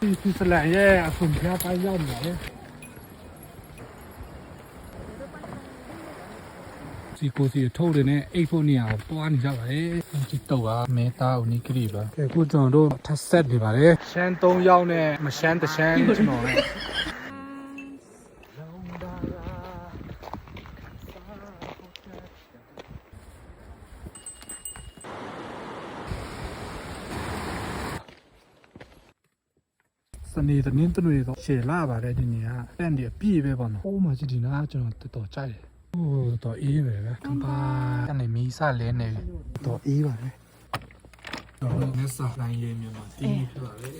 ဒီဆွစ်ဇာလန်ရဲ့အဆုံးဖြတ်ပိုင်းရောက်နေတယ်စီကိုစီထုတ်တယ်နဲ့အိတ်ဖို့နေရာကိုတွားနေကြပါတယ်ဒီတော့ကမဲသားဦးနီကရီပါကဲခုကျွန်တော်တို့ထပ်ဆက်နေပါတယ်ရှမ်း၃ယောက်နဲ့မရှမ်းတစ်ရှမ်းကျွန်တော်နဲ့စနေတနင်္ဂနွေတော့ရှယ်လာပါတယ်ဒီနေ့ကတန်ဒီအပြည့်ပဲပေါ့နော်။ဟိုးမှာကြည့်ဒီနားကျွန်တော်တော်တော်ကြိုက်တယ်။ဟိုးတော်အေးပဲပဲ။ကမ်ပါတန်နေမီးစလဲနေပြီ။တော်အေးပါလေ။တော့မျက်စာလိုင်းရေးမြန်မာတင်းဖြစ်ပါလေ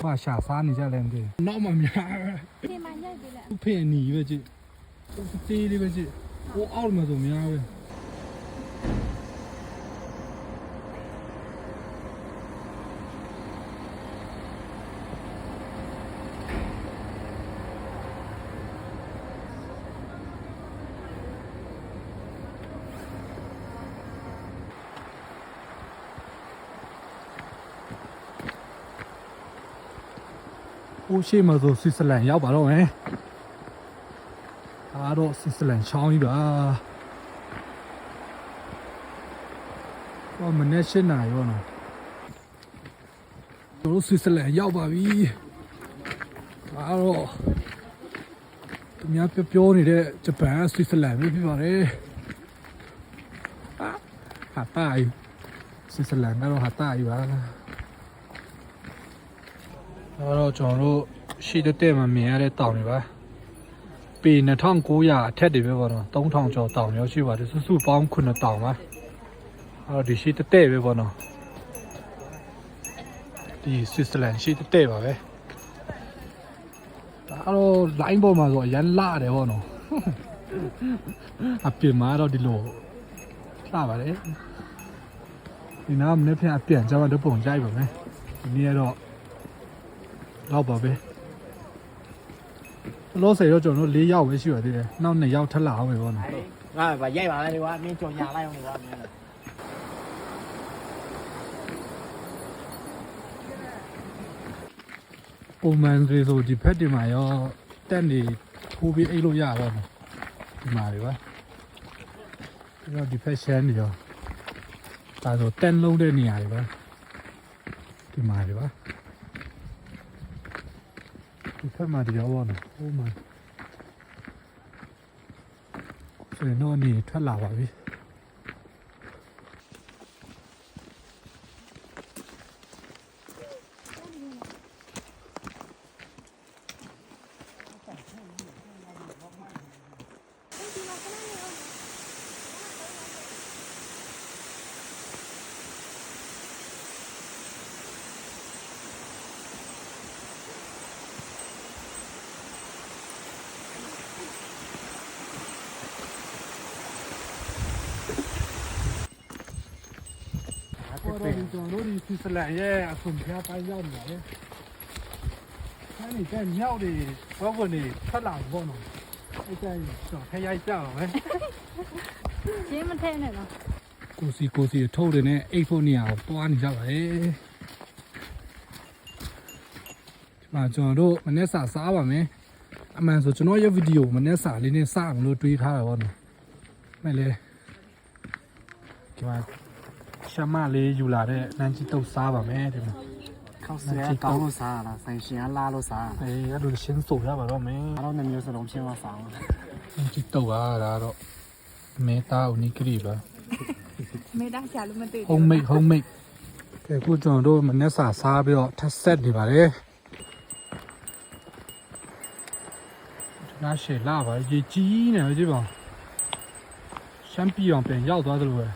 ။ဘာရှာစားနေကြလဲမသိဘူး။နောက်မှများပဲဒီမှာညိုက်ပြီလေ။ဖေးနီပဲကြည့်။တေးလေးပဲကြည့်။ဟိုအောက်မှာဆိုများပဲ။ ဟိုရှိမှဆိုဆွစ်ဇာလန်ရောက်ပါတော့မယ်အားတော့ဆွစ်ဇာလန်ချောင်းကြီးပါဟောမနေ့ရှင်းနာရောနော်တို့ဆွစ်ဇာလန်ရောက်ပါပြီအားတော့သူများပြောပြောနေတဲ့ဂျပန်ဆွစ်ဇာလန်ပဲဖြစ်ပါတယ်ဟာဟာတာယူဆွစ်ဇာလန်ကတော့ဟာတာယူပါ အဲ့တော့ကျွန်တော်တို့ရှိတဲ့တဲ့မှာမြင်ရတဲ့တောင်တွေပါပေ2900အထက်တွေပဲပေါ့နော်3000ကျော်တောင်ရောရှိပါတယ်စုစုပေါင်း9တောင်ပါအဲ့တော့ဒီရှိတဲ့တဲ့ပဲပေါ့နော်ဒီဆွစ်ဇာလန်ရှိတဲ့တဲ့ပါပဲဒါတော့ line ပေါ်မှာဆိုအရန်လာတယ်ပေါ့နော်အပြင်မှာတော့ဒီလိုလာပါတယ်ဒီနားမနေ့ပြန်အပြန်ကျတော့ပုံကြိုက်ပါမယ်ဒီနေ့က တော့တော့ပါပဲလောဆယ်တော့ကျွန်တော်တို့၄ယောက်ပဲရှိပါသေးတယ်နောက်2ယောက်ထပ်လာအောင်ပဲပေါ့နော်ငါဗရိုက်ပါလေဒီကွာမင်းကြော်ညာလိုက်အောင်ကွာမင်းလည်းပုံမှန်တွေဆိုဒီဖက်တင်မှာရောတက်နေထိုးပြီးအိတ်လို့ရတော့နော်ဒီမှာတွေပါပြီးတော့ဒီဖက်ရှမ်းတွေရောဒါဆိုတန်လုံးတဲ့နေရာတွေပါဒီမှာတွေပါ ဒီဖက်မှာဒီရောပေါ့နော်ဟိုမှာဆိုရင်တော့အနေထွက်လာပါပြီ တော့ဒီ ကျွန်တော်တို့ဒီဆွစ်ဇာလန်ရဲ့အဆုံးဖြတ်ပိုင်းရောက်နေတယ်။အဲ့ဒီကမြောက်တွေဘောဝင်တွေထွက်လာဘောနော်။အဲ့ကျရင်တော့ခရိုက်ကြအောင်ပဲရှင်းမထဲနဲ့နော်။ကိုစီကိုစီထုတ်တယ်နဲ့အိတ်ဖို့နေရာကိုတွားနေကြပါလေ။ဒီမှာကျွန်တော်တို့မနေ့စာစားပါမယ်။အမှန်ဆိုကျွန်တော်ရဲ့ဗီဒီယိုမနေ့စာလေးနဲ့စအောင်လို့တွေးထားတာပေါ့နော်။မဲ့လေဒီမှာ ရှမလေးယူလာတဲ့နန်းကြီးတုတ်စားပါမယ်ဒီမှာခောက်ဆဲကောင်းလို့စားရလားဆိုင်ရှင်ကလာလို့စားအေးအဲ့လိုရှင်းဆိုရပါတော့မယ်အားလုံးနှမျိုးစလုံးဖြစ်သွားစားဒီတော့ပါဒါတော့မေတာဦးနီကရီပါမေတာရှာလို့မသိ home made home made ကဲခုကျွန်တော်တို့မနေ့စာစားပြီးတော့ထပ်ဆက်နေပါတယ်ဒီနားရှေလာပါရေကြီးနေကြည့်ပါရှမ်းပြည်အောင်ပြန်ရောက်သွားတယ်လို့ပဲ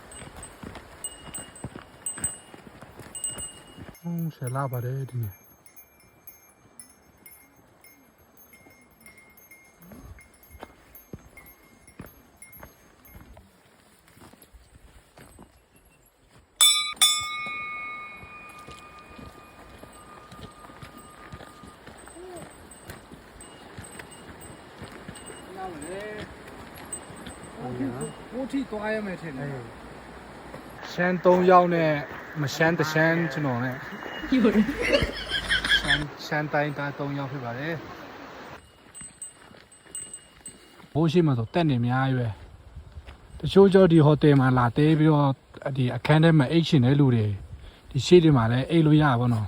ဟုတ်ရှေလာပါတယ်ဒီနေ့ဘိုးထိသွားရ မယ်ထင်တယ်ရှမ်း၃ယောက်နဲ့မရှမ်းတရှမ်းကျွန်တော်နဲ့ယူတယ်ရှမ်းရှမ်းတိုင်းသား၃ယောက်ဖြစ်ပါတယ်ဘိုးရှိမှဆိုတက်နေအများကြီးပဲတချို့ကြောဒီဟိုတယ်မှာလာတဲပြီးတော့ဒီအခန်းထဲမှာအိတ်ရှင်တဲ့လူတွေဒီရှေ့တွေမှာလည်းအိတ်လို့ရပါတော့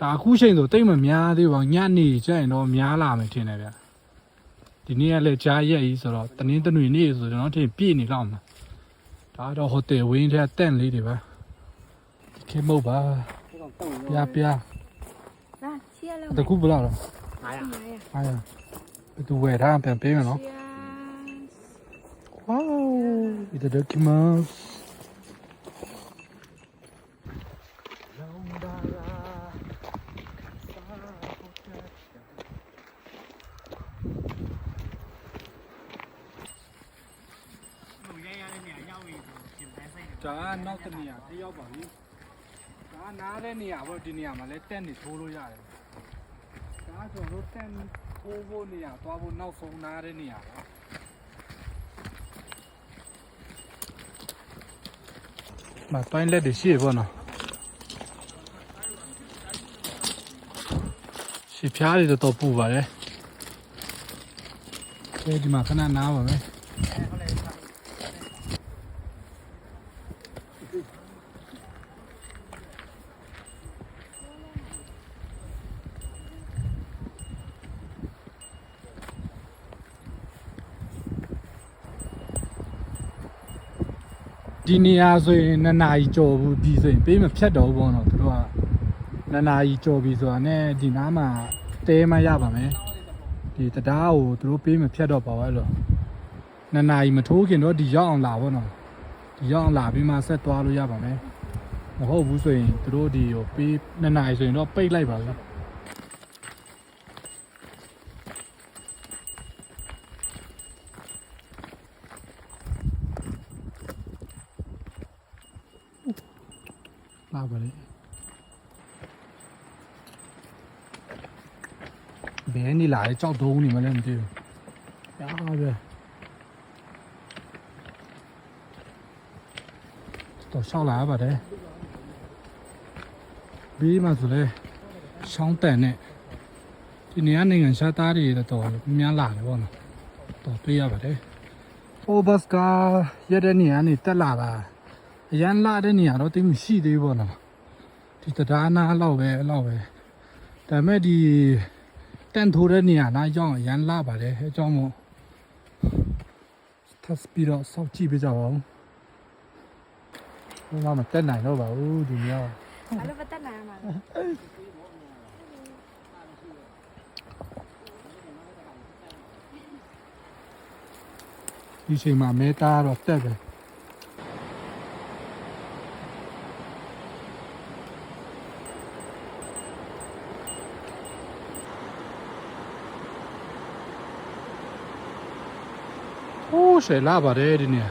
ဒါအခုချိန်ဆိုတိတ်မများသေးပါဘူးညနေကျရင်တော့များလာမယ်ထင်တယ်ဗျဒီနေ့ကလည်းကြားရက်ကြီးဆိုတော့တနင်္ဂနွေနေ့ဆိုကျွန်တော်ထင်ပြည့်နေတော့မှာဒါတော့ဟိုတယ်ဝင်းထဲတန့်လေးတွေပဲ ခေမုတ်ပါပြားပြားလာချီရလောက်တကူဘလောက်လဲ900 900ဘယ်သူဝယ်ထားပြန်ပေးမယ်နော် Wow itadakimasu ဒါကနောက်တစ်နေရာတစ်ယောက်ပါပြီ ဒါကနားတဲ့နေရာပေါ့ဒီနေရာမှာလဲတက်နေထိုးလို့ရတယ်ဒါကကျွန်တော်တို့တက်ထိုးဖို့နေရာသွားဖို့နောက်ဆုံးနားတဲ့နေရာပါမပိုင်းလက်တွေရှိရပေါ့နော်ရှီဖျားတွေတော်တော်ပူပါတယ်အဲဒီမှာခဏနားပါမယ် ဒီနေရာဆိုရင်နှစ်နာရီကြော်ဘူးပြီးဆိုရင်ပေးမဖြတ်တော့ဘူးပေါ့နော်သူတို့ကနှစ်နာရီကြော်ပြီးဆိုတာနဲ့ဒီနားမှာတဲမရပါမယ်ဒီတရားကိုသူတို့ပေးမဖြတ်တော့ပါဘူးအဲ့လိုနှစ်နာရီမထိုးခင်တော့ဒီရောက်အောင်လာပေါ့နော်ဒီရောက်အောင်လာပြီးမှဆက်သွားလို့ရပါမယ်မဟုတ်ဘူးဆိုရင်သူတို့ဒီကိုပေးနှစ်နာရီဆိုရင်တော့ပိတ်လိုက်ပါပြီလာပါလေ ဘယ်နေလာလဲကြောက်တုံးနေမလဲမသိဘူးရာပဲတော့ရှောက်လာပါတယ်ဘေးမှာဆိုလဲရှောင်းတန်နဲ့ဒီနေရာနိုင်ငံရှားသားတွေတော့များလာတယ်ပေါ့နော်တော့တွေ့ရပါတယ်ဟိုဘတ်ကရတဲ့နေရာနေတက်လာတာအရန်လာတဲ့နေရာ တော့တိတ်မရှိသေးဘူးပေါ့နော်ဒီတရားနာလောက်ပဲအဲ့လောက်ပဲဒါပေမဲ့ဒီတန်ထိုးတဲ့နေရာနာရောက်အောင်အရန်လာပါတယ်အဲကြောင့်မို့ထပ်ပြီးတော့စောင့်ကြည့်ပေးကြပါဦးဟိုမှာမတက်နိုင်တော့ပါဘူးဒီနေရာအဲ့လိုပတ်သက်နိုင်မှာလားဒီချိန်မှာမဲသားတော့တက်တယ် 我谁拉不着你呢？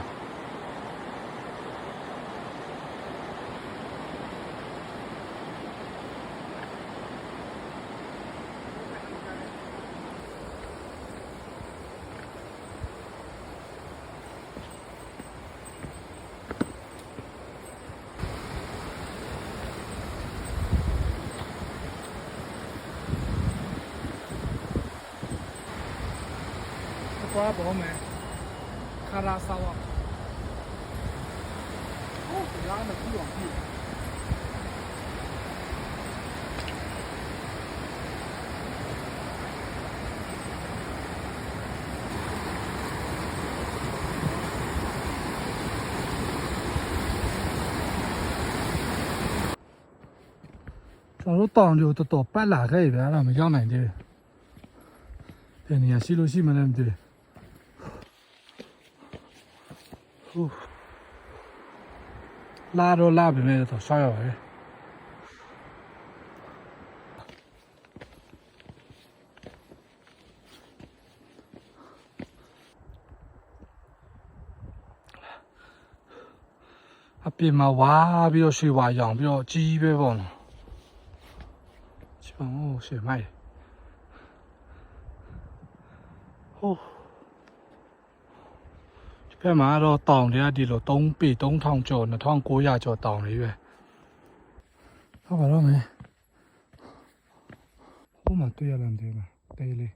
这瓜不好卖。卡拉萨瓦，奥斯拉的地。当到八拉个一边了，没江南的，对，你看西路西门那边。 ဒါမရောက်နိုင်သေးဘူးပြန်နေရရှိလို့ရှိမှလည်းမသိဘူးဟူလာတော့လာပြီမဲ့တော့ဆောက်ရပါပဲအပြင်မှာဝါပြီးတော့ရွှေဝါရောင်ပြီးတော့ကြီးပဲပေါ့နော်ချောင်းရွှေမိုက်ဟိုး ဒီဘဖက်မှာတော့တောင်တွေကဒီလို3ပေ3000ကျော်2900ကျော်တောင်လေးပဲဟုတ်ပါတော့မယ်ဟိုမှာတွေ့ရလမ်းသေးလားတေးလေး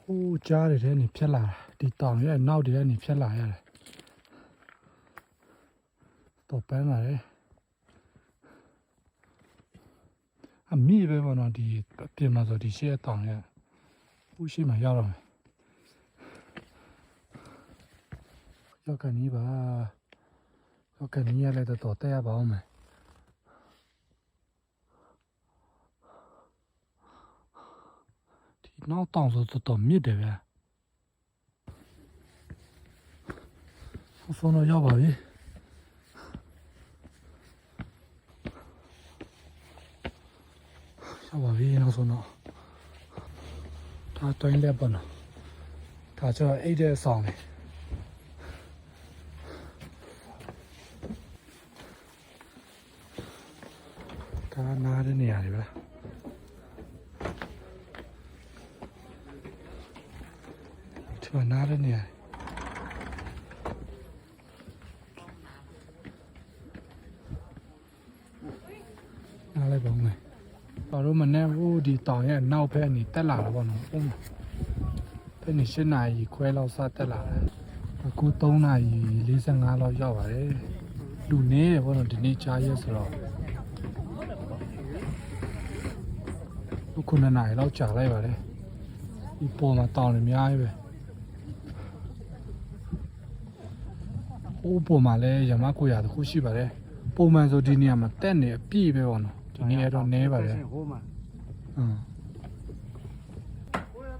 ဟိုးကြားရတဲ့နေဖြက်လာတာဒီတောင်ရဲ့နောက်တွေကနေဖြက်လာရတယ်တော့ပန်းလာတယ် အမိပဲပေါ့နော်ဒီအပြင်မှာဆိုဒီရှေ့တောင်ရဲ့ဟိုရှိမှရောက်တော့မယ်ရောက်ကန်ကြီးပါရောက်ကန်ကြီးရလဲတော့တော့တက်ရပါအောင်မယ်ဒီနောက်တောင်ဆိုတော့တော့မြစ်တယ်ဗျာဟိုဖုန်းတော့ရောက်ပါပြီ ရောက်ပါပြီနောက်ဆုံးတော့ဒါတွင်းလက်ပေါ့နော်ဒါကျတော့အိတ်တဲ့ဆောင်နေဒါနားတဲ့နေရာတွေပဲဒီမှာနားတဲ့နေရာတွေနားလိုက်ပါဦးမယ်ဘာလို့မနဲ့ဟိုဒီ တောင်ရဲ့နောက်ဘက်နေတက်လာတာပေါ့နော်ဟုတ်မှာဘယ်နေ၈နာရီခွဲလောက်စတက်လာတယ်အခု3နာရီ45လောက်ရောက်ပါတယ်လူနေတယ်ပေါ့နော်ဒီနေ့ကြားရက်ဆိုတော့အခု9နာရီလောက်ကြာလိုက်ပါတယ်ဒီပေါ်မှာတောင်တွေအများကြီးပဲဟိုးပေါ်မှာလည်းရမကိုရတခုရှိပါတယ်ပုံမှန်ဆိုဒီနေရာမှာတက်နေအပြည့်ပဲပေါ့နော်ဒီနေ့အဲ့တော့နဲပါတယ်ဟိုမှာ อืม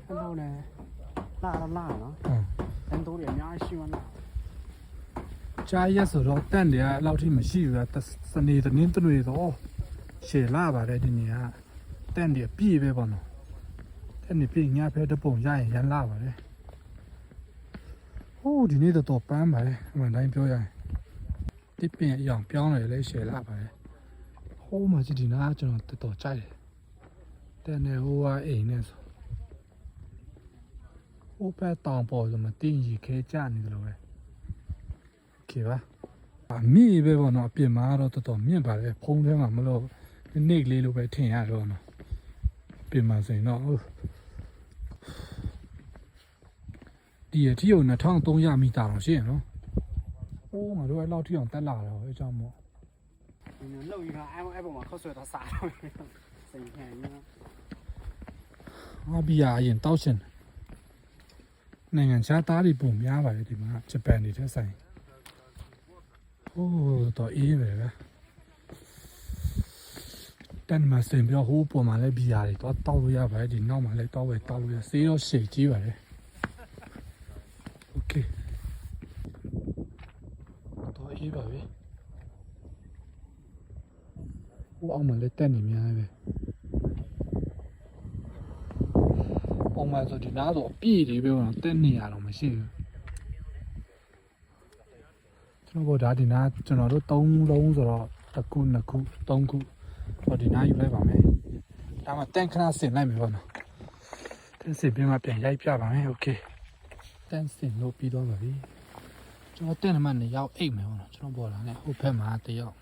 看到呢，辣的辣的，嗯，人多点，伢喜欢辣。ကြားရက်ဆိုတော့တန့်တယ်ကအလောက်ထိမရှိဘူးလားစနေတနင်းတနွေတော့ရှည်လာပါတယ်ဒီနေ့ကတန့်တယ်ပြည့်ပဲပေါ့နော်တန့်တယ်ပြည့်ညဖဲတပုံရရင်ရန်လာပါတယ်ဟိုးဒီနေ့တော့တော့ပန်းပါတယ်အမှန်တိုင်းပြောရရင်တစ်ပင်အရောင်ပြောင်းတယ်လဲရှည်လာပါတယ်ဟိုးမှာကြည့်ဒီနာကျွန်တော်တော်တော်ကြိုက်တယ် တန်တဲ့ဟိုကအိမ်နဲ့ဆိုဟိုဘက်တောင်ပေါ်ဆိုမတင်းရီခဲကြနေတယ်လို့ပဲခေပါအမိပဲပေါ့နော်အပြင်မှာတော့တော်တော်မြင့်ပါတယ်ဖုံးထဲမှာမလို့နေ့လေးလိုပဲထင်ရတော့နော်အပြင်မှာဆိုရင်တော့ဒီအထိကို2300မီတာတော့ရှိရနော်ိုးမှာတို့အဲ့လောက်ထိအောင်တက်လာတော့အဲ့ကြောင့်မို့ဒီလောက်ကြီးကအဲ့အဲ့ပုံမှာခောက်ဆွဲတော့စားတော့စိန်ခံရနော် ငါဘီယာအရင်တောက်ရှင်တယ်နိုင်ငံခြားသားတွေပုံများပါတယ်ဒီမှာဂျပန်တွေထက်ဆိုင်ဟိုးတော့အေးပဲဗျာ တန်မှာစင်ပြောဟိုးပေါ်မှာလည်းဘီယာတွေတော့တောက်လို့ရပါတယ်ဒီနောက်မှာလည်းတောက်ပဲတောက်လို့ရစေးတော့ရှေ့ကြီးပါတယ်โอเคတော့အေးပါပြီဟိုအောင်မှာလည်းတက်နေများပဲ မှန်ဆိုဒီနားဆိုအပြည့်တွေပဲတော့တက်နေရတော့မရှိဘူးကျွန်တော်တို့ဒါဒီနားကျွန်တော်တို့၃လုံးဆိုတော့တစ်ခုနှစ်ခုသုံးခု ဟောဒီနားယူလိုက်ပါမယ်ဒါမှတန်ခဏဆင်လိုက်မယ်ပေါ့နော်တန်ဆင်ပြီးမှပြန်ရိုက်ပြပါမယ်โอเคတန်ဆင်လို့ပြီးတော့ပါပြီကျွန်တော်တန်နမနဲ့ရောက်အိတ်မယ်ပေါ့နော်ကျွန်တော်ပေါ်လာနဲ့ဟိုဘက်မှာတယောက်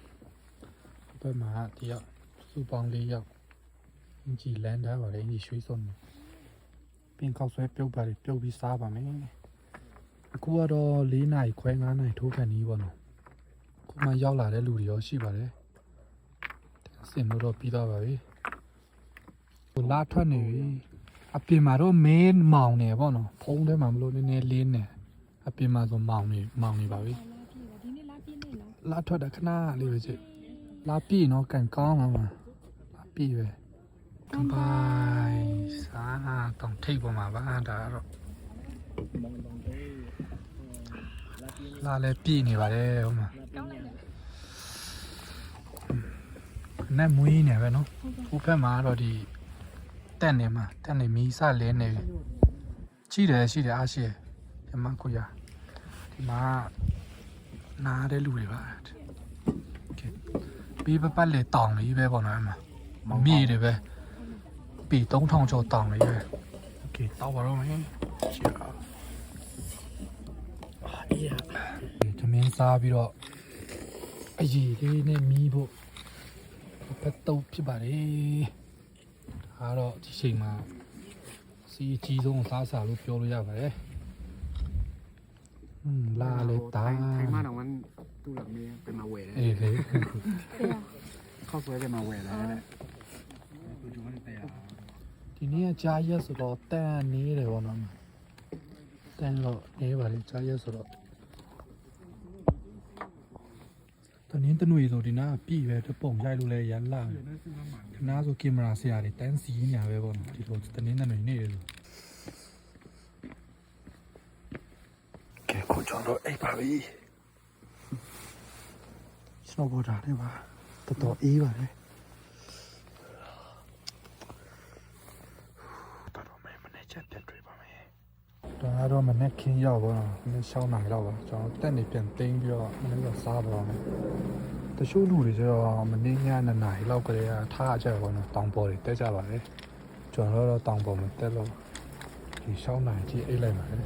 ဟိုဘက်မှာတယောက်စူပေါင်းလေးယောက်အင်ဂျီလန်ဒါပါလေအင်ဂျီရွှေစုံနေ ပင်ကောက်ဆွဲပြုတ်ပါလေပြုတ်ပြီးစားပါမယ်အခုကတော့၄နာရီခွဲ9နာရီထိုးခံနေပြီပေါ့နော်ခုမှရောက်လာတဲ့လူတွေရောရှိပါတယ်စင်လို့တော့ပြီးတော့ပါပြီဟိုလာထွက်နေပြီအပြင်မှာတော့မင်းမောင်နေပေါ့နော်ဖုံးထဲမှာမလို့နည်းနည်းလင်းနေအပြင်မှာဆိုမောင်နေမောင်နေပါပြီဒီနေ့လာပြည့်နေနော်လာထွက်တာခဏလေးပဲချစ်လာပြီနော်ကန်ကောင်းမှာမှာလာပြီပဲ Bye bye စာနာတောင်ထိပ်ပေါ်မှာပါဒါတော့လာလဲပြည်နေပါတယ်ဟိုမှာနဲ့မွေးနေပဲနော်ဟိုဘက်မှာတော့ဒီတက်နေမှာတက်နေမီးစလဲနေပြီရှိတယ်ရှိတယ်အားရှိတယ်ဒီမှာကိုရဒီမှာနားတဲ့လူတွေပါကဲပြီးပပတ်လေတောင်လေးပဲပေါ့နော်အမမီးတွေပဲ ပြီ3000ကျော်တောင်းလေပဲโอเคတောက်ပါတော့မယ်ချီအာအေးရသမင်းစားပြီးတော့အကြီးလေးနဲ့မီးဖို့ဖက်တော့ဖြစ်ပါတယ်ဒါတော့ဒီချိန်မှာစီအကြီးဆုံးစားစာလို့ပြောလို့ရပါတယ်อืมလာလေတာ ไทยมาหนังมันตู้หลังนี้เป็นมาเวท အေးလေ เข้าสวยเป็นมาเวทแล้วแหละกูจูมันแต่ ဒီနေ့ကကြားရက်ဆိုတော့တန်နေတယ်ဗောနော်တန်တော့နေပါလေကြားရက်ဆိုတော့တနင်းတနွေဆိုဒီနာကပြီပဲတပုံရိုက်လို့လဲရန်လာတယ်ခနာဆိုကင်မရာဆရာတွေတန်းစီညာပဲဗောနော်ဒီလိုတနင်းတနွေနေတယ်လို့ကဲကိုကျွန်တော်အိပ်ပါပြီစနောဘောဒါလေးပါတော်တော်အေးပါလေ တော်တော်မယ်မနေ့ချက်တက်တွေ့ပါမယ်။ ဒါကတော့မနေ့ခင်းရောက်ပါတော့မနေ့ရှောင်းနိုင်တော့ပါကျွန်တော်တက်နေပြန်တင်းပြီးတော့မနေ့ကစားပါမယ်။တချို့လူတွေကျတော့မနေ့ည2နာရီလောက်ကလေးကထားကြပါတော့တောင်ပေါ်တွေတက်ကြပါလေ။ကျွန်တော်တော့တောင်ပေါ်မှာတက်လို့ဒီရှောင်းနိုင်ကြည့်အိတ်လိုက်ပါလေ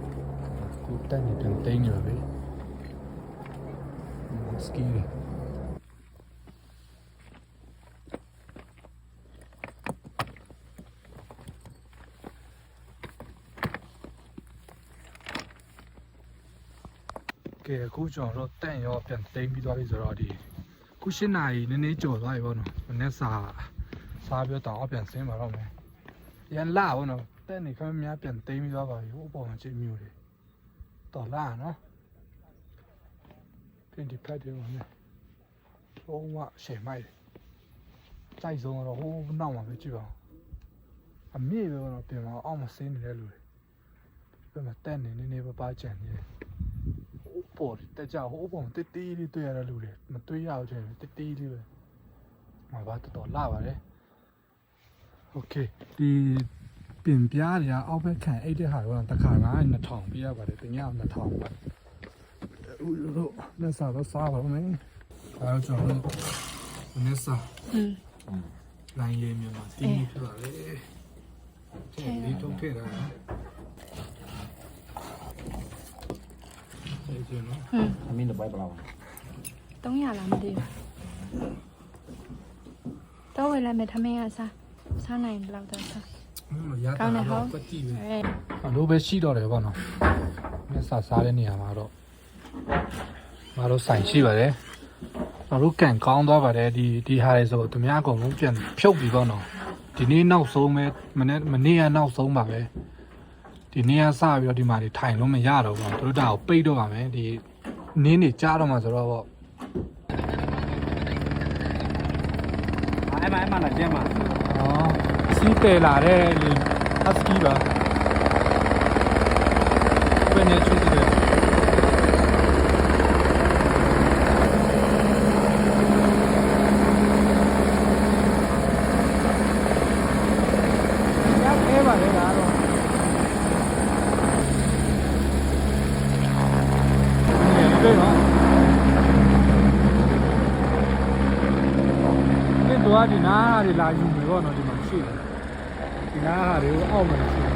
။ခုတက်နေပြန်တင်းနေပါပြီ။စကီး အခုကျွန်တော်တို့တန့်ရောပြန်သိမ်းပြီးသွားပြီဆိုတော့ဒီခု၈နာရီနည်းနည်းကြော်သွားပြီပေါ့နော်မနေ့စာစားပြီးတော့ပြန်ဆင်းပါတော့မယ်ရန်လာပေါ့နော်တက်နေခမများပြန်သိမ်းပြီးသွားပါပြီဟိုအပေါ်မှာချင်းမျိုးတွေတော်လာနော်ပြင်ဒီဖက်တယ်ပေါ့နော်ဟိုမှာရှေ့မိုက်ကြိုက်ဆုံးတော့ဟိုနောက်မှာပဲကြည့်ပါဦးအမြင့်ပဲပေါ့နော်ပြင်မှာအောက်မှာဆင်းနေတဲ့လူတွေပြန်မှာတက်နေနေနေပါပါကြံနေတယ်ဟို ပေါ်တက်ကြဟိုပေါ်တက်တီးလေးတွေ့ရတဲ့လူတွေမတွေ့ရအောင်ချင်တက်တီးလေးပဲမဘာတော်တော်လာပါတယ်โอเคဒီပြင်ပြားတွေကအောက်ဘက်ခံအိတ်တဲ့ဟာတော့တစ်ခါက2000ပြရပါတယ်တည2000ပါဦးလို့လက်စားတော့စားပါမယ်အဲတော့ကျွန်တော်လက်စား อืม လိုင်းလေးမြန်မာတင်းနေဖြစ်ပါလေဒီလေးထုံးထည့်တာ အဲ့ဒီနော်อืมအမင်းတော့ဘိုက်ပလာ300လားမသိဘူးတော့ဝယ်လိုက်မယ်ထမင်းကစားစားနိုင်ဘယ်လောက်တော့စားရကောတာင်းတယ်ဟုတ်တော့ကြည့်ပဲအဲအလိုပဲရှိတော့တယ်ပေါ့နော်မြတ်စာစားတဲ့နေရာမှာတော့မတို့ဆိုင်ရှိပါတယ်မတို့ကန်ကောင်းသွားပါတယ်ဒီဒီဟာတွေဆိုသူများအကုန်လုံးပြန်ဖြုတ်ပြီးပေါ့နော်ဒီနေ့နောက်ဆုံးပဲမနေ့မနေ့ကနောက်ဆုံးပါပဲ ဒီနေ့ကစပြီးတော့ဒီမှာတွေထိုင်လို့မရတော့ဘူးသူတို့ဒါကိုပိတ်တော့ပါမယ်ဒီနင်းနေကြားတော့မှဆိုတော့ပေါ့အဲ့မအဲ့မလာကျင်းမှာอ๋อစီးပယ်လာတဲ့လေဟတ်စကီပါဘယ်နဲ့ချူတယ်ရောက်သေးပါလေလားတော့ ဒီလိုနော်ဒီတော့ဒီနားတွေလာယူမယ်ပေါ့နော်ဒီမှာရှိတယ်ဒီနားဟာတွေကိုအောက်မှာရှိတယ်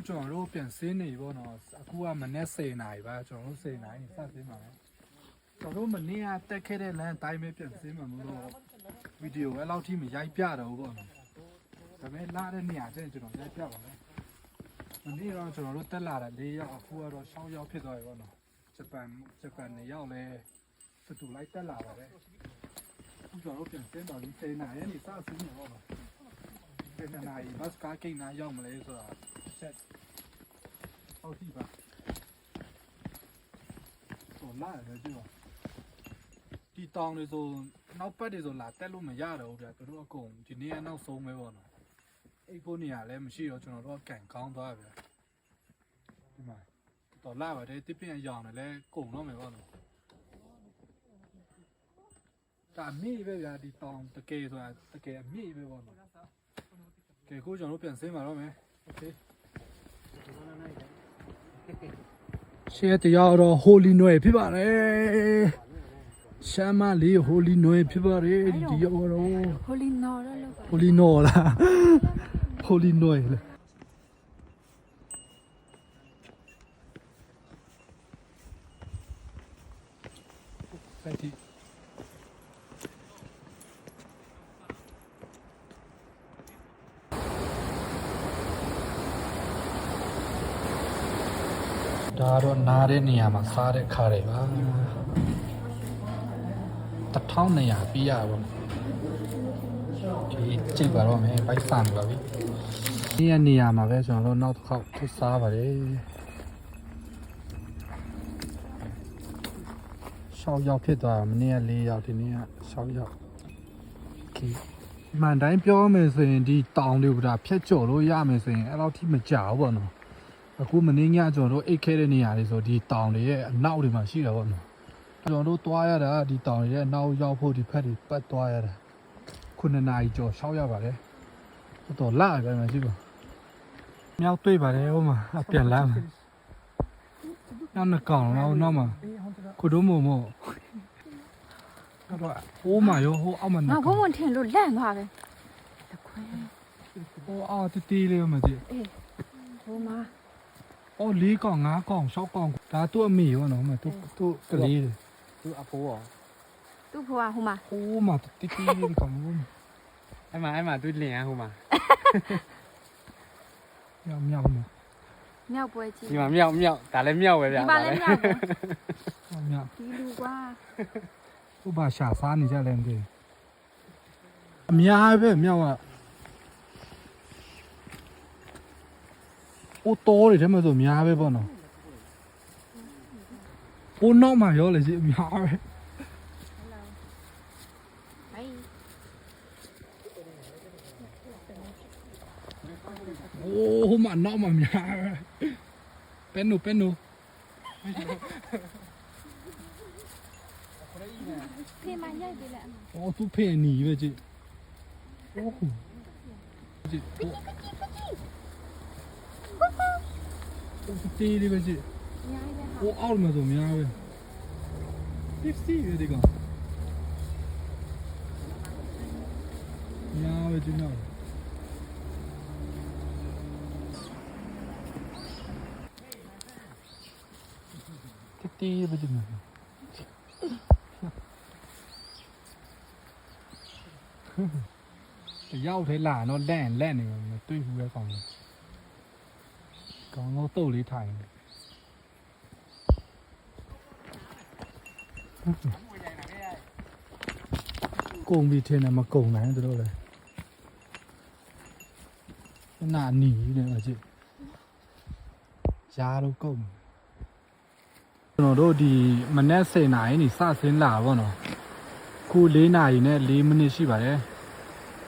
ကဲအခုကျွန်တော်တို့ပြန်စင်းနေပေါ့နော်အခုကမနေ့10နာရီပါကျွန်တော်တို့10နာရီစစင်းပါမယ်ကျွန်တော်တို့မနေ့ကတက်ခဲ့တဲ့လမ်းအတိုင်းပဲပြန်စင်းမှာမလို့ဗီဒီယိုအဲ့လောက်ထိမရိုက်ပြတော့ဘူးပေါ့နော်ဒါပေမဲ့လာတဲ့နေရာကျရင်ကျွန်တော်ရိုက်ပြပါမယ်မနေ့တော့ကျွန်တော်တို့တက်လာတာ၄ရောက်အခုကတော့6ရောက်ဖြစ်သွားပြီပေါ့နော်ဂျပန်ဂျပန်နေရောက်လဲတူတူလိုက်တက်လာပါတယ်အခုကျွန်တော်တို့ပြန်စင်းတော့ဒီ10နာရီနေစစင်းနေပေါ့နော်10နာရီဘတ်ကားကိန်းနာရောက်မလဲဆိုတာ ဆက်ဟုတ်ပြီပါတော့လာတယ်ကြည့်ပါ ဒီတောင်တွေဆိုနောက်ပတ်တွေဆိုလာတက်လို့မရတော့ဘူးဗျာသူတို့အကုန်ဒီနေ့ကနောက်ဆုံးပဲပေါ့နော်အိတ်ဖို့နေရလည်းမရှိတော့ကျွန်တော်တို့ကကန်ကောင်းသွားဗျာဒီမှာတော့လာပါတယ်တစ်ပြင်းရောင်တယ်လဲကုန်တော့မယ်ပေါ့နော်ဒါအမိပဲဗျာဒီတောင်တကယ်ဆိုတာတကယ်အမိပဲပေါ့နော်ကဲကိုကျွန်တော်တို့ပြန်ဆင်းပါတော့မယ်โอเค ရှေ့တရားတော့ Holy Noel ဖြစ်ပါတယ်ရှမ်းမလေး Holy Noel ဖြစ်ပါတယ်ဒီတရားတော့ဟိုလီနော်တော့လောက်ပါ Holy Noel လား Holy Noel လေဖိုက်တီဒါတော့ နားတဲ့နေရာမှာစားတဲ့ခါတွေပါ1200ပြရပါဘူးဒီကြည့်ပါတော့မယ်ဘိုက်ဆန်ပါပြီဒီရနေရာမှာပဲကျွန်တော်တို့နောက်တစ်ခေါက်ထပ်စားပါတယ်ရှောက်ရောက်ဖြစ်သွားတာမနေ့က၄ရောက်ဒီနေ့ကရှောက်ရောက်โอเคမှန်တိုင်းပြောမယ်ဆိုရင်ဒီတောင်လေးကဒါဖြတ်ကျော်လို့ရမယ်ဆိုရင်အဲ့လောက်ထိမကြောက်ဘူးပေါ့နော် အခုမင်းညကျွန်တော်တို့အိတ်ခဲတဲ့နေရာတွေဆိုဒီတောင်တွေရဲ့အနောက်တွေမှာရှိတာပေါ့နော်ကျွန်တော်တို့သွားရတာဒီတောင်တွေရဲ့အနောက်ရောက်ဖို့ဒီဖက်တွေပတ်သွားရတာခုနှစ်နာရီကျော်ရှောက်ရပါတယ်တော်တော်လာပဲမရှိပါမြောက်တွေ့ပါတယ်ဟိုမှာအပြန်လမ်းမှာနောက်နှစ်ကောင်တော့နောက်မှာခုတို့မို့မို့တော့ဟိုမှာရောဟိုအောက်မှာငါနှစ်ဘုံကောင်မထင်လို့လန့်သွားပဲတခွဲဟိုအောက်တီးတီးလေးမှာကြည့်အေးဟိုမှာ အော်လေးကောင်ငါးကောင်ရှောက်ကောင်ဒါသူ့အမေရောနော်မသူသူ့ကလေးတွေသူအဖိုးရောသူ့ဘွားဟိုမှာဟိုးမှာတီးတီးလေးကောင်ဘူးအဲ့မှာအဲ့မှာသူလင်ရဟိုမှာမြောက်မြောက်မြောက်မြောက်ပွဲကြီးဒီမှာမြောက်မြောက်ဒါလည်းမြောက်ပဲဗျာဒီမှာလည်းမြောက်ပွဲ မြောက် ဒီလူကွာ ဟိုဘာရှာစားနေကြလဲမသိဘူး အများပဲမြောက်ကဟိုတော်တွေထဲမှာဆိုအများပဲပေါ့နော်ဟိုနောက်မှာရောလေစီအများပဲ ဟေး โอ้ဟိုမှာနောက်မှာများပဲပဲနိုပဲနို ဖေးမညိုက်ပြီလေ ဟောသူဖေနီပဲကြည့်โอ้ကြည့်ဟိုဟိုတေးလေးပဲကြည့် ညိုက်ပဲဟာဟိုအောက်မှာဆိုများပဲ50ပဲဒီကောင်များပဲကြည့်နော်တေးပဲကြည့်နော်တယောက်ထဲလာတော့လက်ရင်လက်နေမှာမတွေ့ဘူးပဲကောင်းတယ် ကောင်းတော့တုတ်လေးထိုင်တယ်ကုံပြီးထင်းတယ်မကုံနိုင်သူတို့လည်းနာနီနေမှာကြည့်ရားတော့ကုံကျွန်တော်တို့ဒီမနေ့7နာရီနေစဆင်းလာပါတော့ခု4နာရီနဲ့4မိနစ်ရှိပါတယ်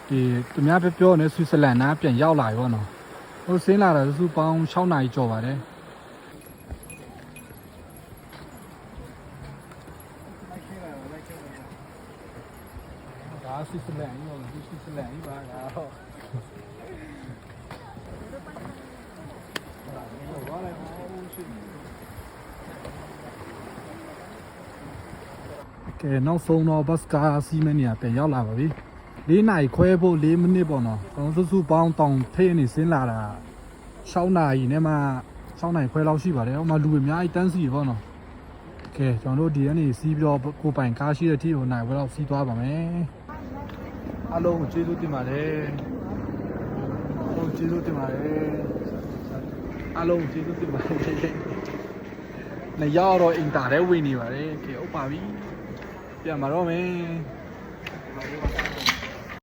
ဒီသူများပြောပြောနေဆွစ်ဇာလန်နားပြန်ရောက်လာပြီပေါ့နော် ဟိုဆင်းလာတာစုစုပေါင်း6နာရီကျော်ပါတယ်ဒါဆွစ်ဇာလန်ရောဆွစ်ဇာလန်ကြီးပါကတော့ကဲနောက်ဆုံးတော့ဘတ်စကားစီးမနေရပြန်ရောက်လာပါပြီ ၄နိုင်ခွဲဖို့၄မိနစ်ပေါ့နော်ကျွန်တော်စုစုပေါင်းတောင်ထိပ်နေဆင်းလာတာ6နာရီနဲ့မှ6နိုင်ခွဲလောက်ရှိပါတယ်ဟိုမှာလူတွေအများကြီးတန်းစီပေါ့နော်ကဲကျွန်တော်တို့ဒီကနေစီးပြီးတော့ကိုပိုင်ကားရှိတဲ့ထိကိုနိုင်ခွဲလောက်စီးသွားပါမယ်အားလုံးကိုကျေးဇူးတင်ပါတယ်အားလုံးကျေးဇူးတင်ပါတယ်အားလုံးကျေးဇူးတင်ပါတယ်နှစ်ရောက်တော့အင်တာထဲဝင်နေပါတယ်ကဲဥပပါပြီပြန်มาတော့မယ်